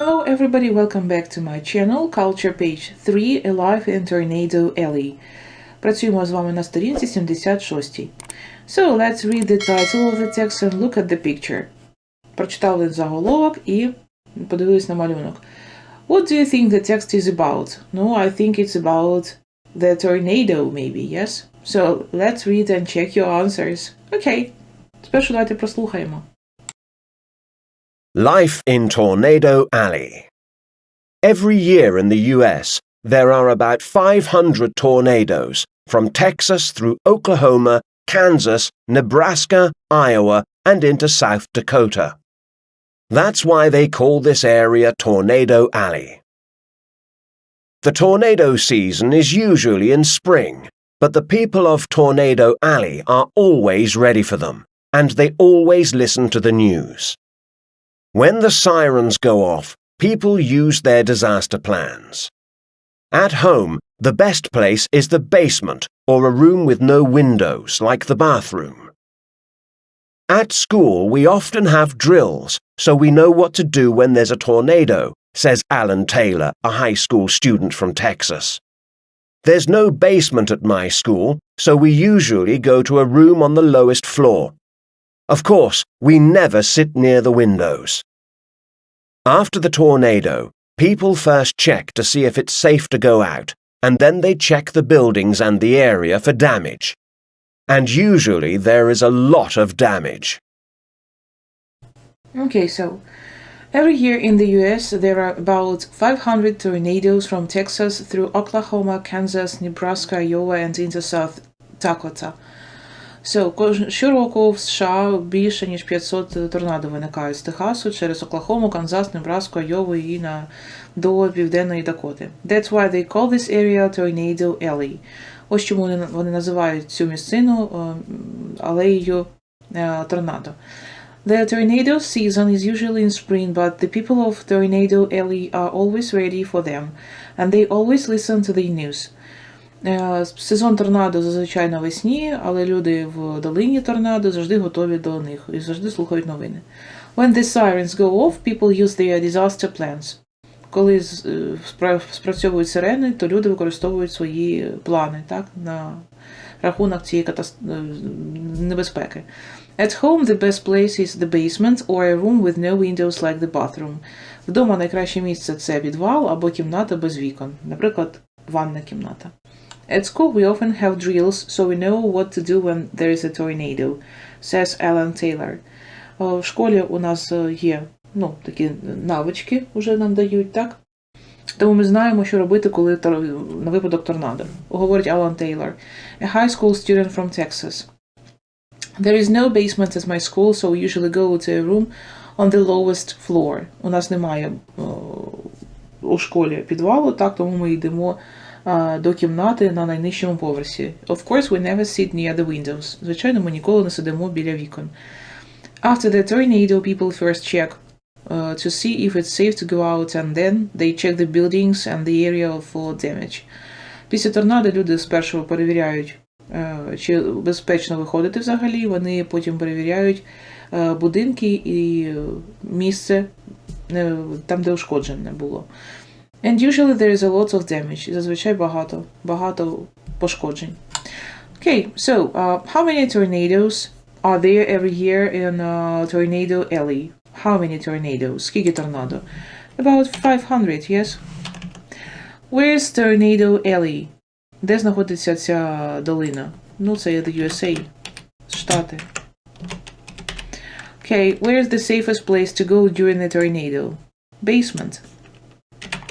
Hello everybody, welcome back to my channel Culture Page 3 Alive in Tornado Alley. Працюємо з вами на сторінці 76. So, let's read the title of the text and look at the picture. Прочитали заголовок і подивились на малюнок. What do you think the text is about? No, I think it's about the tornado, maybe, yes? So, let's read and check your answers. Okay. Спершу давайте прослухаємо. Life in Tornado Alley. Every year in the US, there are about 500 tornadoes from Texas through Oklahoma, Kansas, Nebraska, Iowa, and into South Dakota. That's why they call this area Tornado Alley. The tornado season is usually in spring, but the people of Tornado Alley are always ready for them, and they always listen to the news. When the sirens go off, people use their disaster plans. At home, the best place is the basement or a room with no windows, like the bathroom. At school, we often have drills, so we know what to do when there's a tornado, says Alan Taylor, a high school student from Texas. There's no basement at my school, so we usually go to a room on the lowest floor. Of course, we never sit near the windows. After the tornado, people first check to see if it's safe to go out, and then they check the buildings and the area for damage. And usually there is a lot of damage. Okay, so every year in the US there are about 500 tornadoes from Texas through Oklahoma, Kansas, Nebraska, Iowa, and into South Dakota. So, кож- щороку в США більше ніж 500 торнадо виникають з Техасу через Оклахому, Канзас, Небраску, Айову і на до Південної Дакоти. That's why they call this area Tornado Alley. Ось чому вони, вони називають цю місцину е, м, алеєю е, торнадо. The tornado season is usually in spring, but the people of Tornado Alley are always ready for them, and they always listen to the news. Е, Сезон торнадо зазвичай навесні, але люди в долині торнадо завжди готові до них і завжди слухають новини. When the sirens go off, people use their disaster plans. Коли е, спра- спрацьовують сирени, то люди використовують свої плани так, на рахунок цієї е, небезпеки. At home, the best place is the basement or a room with no windows like the bathroom. Вдома найкраще місце це підвал або кімната без вікон, наприклад, ванна кімната. At school, we often have drills, so we know what to do when there is a tornado, says Alan Taylor. О, В школі у нас е, є ну, такі навички, вже нам дають, так? Тому ми знаємо, що робити, коли тор- на випадок торнадо. Говорить Алан Тейлор, a high school student from Texas. There is no basement at my school, so we usually go to a room on the lowest floor. У нас немає о, у школі підвалу, так, тому ми йдемо а, до кімнати на найнижчому поверсі. Of course, we never sit near the windows. Звичайно, ми ніколи не сидимо біля вікон. After the tornado, people first check uh, to see if it's safe to go out, and then they check the buildings and the area for damage. Після торнадо люди спершу перевіряють, е, чи безпечно виходити взагалі. Вони потім перевіряють е, будинки і е, місце е, там, де ушкодження було. And usually there is a lot of damage. І Зазвичай багато, багато пошкоджень. Okay, so uh, how many tornadoes are there every year in uh, Tornado Alley? How many tornadoes? Скільки торнадо? About 500, yes? Where's Tornado Alley? Де знаходиться ця долина? Ну, це є the USA. Штати. Okay, where's the safest place to go during the tornado? Basement.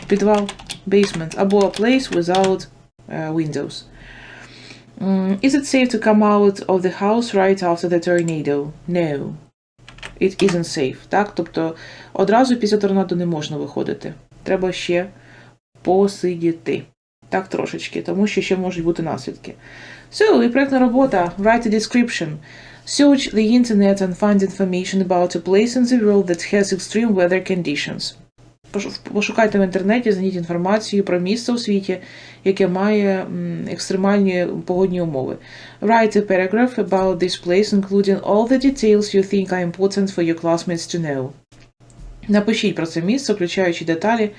Підвал. Basement. Або a place without uh, windows. Mm, is it safe to come out of the house right after the tornado? No. It isn't safe. Так? Тобто одразу після торнадо не можна виходити. Треба ще посидіти. Так трошечки, тому що ще можуть бути наслідки. So, і проєктна робота. Write a description. Search the internet and find information about a place in the world that has extreme weather conditions. Пош- Пошукайте в інтернеті, знайдіть інформацію про місце у світі, яке має екстремальні погодні умови. Write a paragraph about this place, including all the details you think are important for your classmates to know. Напишіть про це місце, включаючи деталі,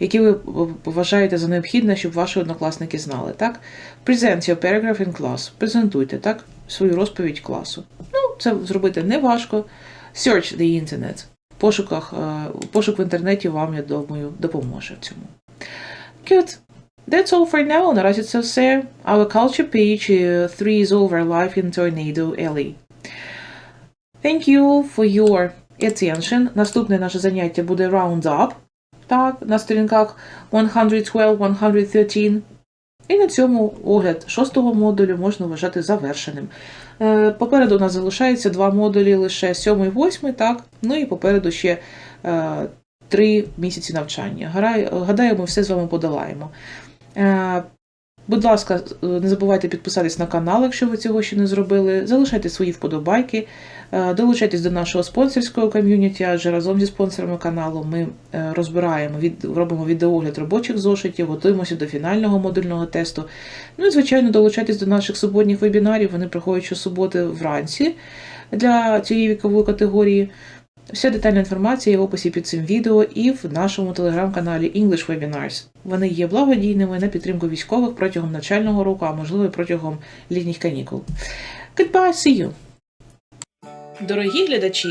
які ви вважаєте за необхідне, щоб ваші однокласники знали. Так? Present your paragraph in class. Презентуйте так, свою розповідь класу. Ну, це зробити не важко. Search the internet. Пошуках, е, пошук в інтернеті вам, я думаю, допоможе в цьому. Good. That's all for now. Наразі це все. Our culture page uh, 3 is over life in Tornado Alley. Thank you for your attention. Наступне наше заняття буде Roundup. Так, на сторінках 112-113. І на цьому огляд шостого модулю можна вважати завершеним. Е, Попереду у нас залишається два модулі, лише сьомий, восьмий, так. Ну і попереду ще е, три місяці навчання. Гадаю, ми все з вами подолаємо. Будь ласка, е, не забувайте підписатись на канал, якщо ви цього ще не зробили. Залишайте свої вподобайки, е, долучайтесь до нашого спонсорського ком'юніті, адже разом зі спонсорами каналу ми е, розбираємо, робимо відеогляд робочих зошитів, готуємося до фінального модульного тесту. Ну і, звичайно, долучайтесь до наших суботніх вебінарів. Вони проходять щосуботи вранці для цієї вікової категорії. Вся детальна інформація є в описі під цим відео і в нашому телеграм-каналі English Webinars. Вони є благодійними на підтримку військових протягом навчального року, а можливо і протягом літніх канікул. Goodbye, see you! Дорогі глядачі!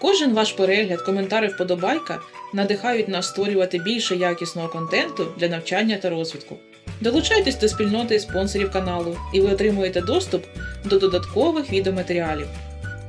Кожен ваш перегляд, коментар і вподобайка надихають нас створювати більше якісного контенту для навчання та розвитку. Долучайтесь до спільноти спонсорів каналу, і ви отримуєте доступ до додаткових відеоматеріалів.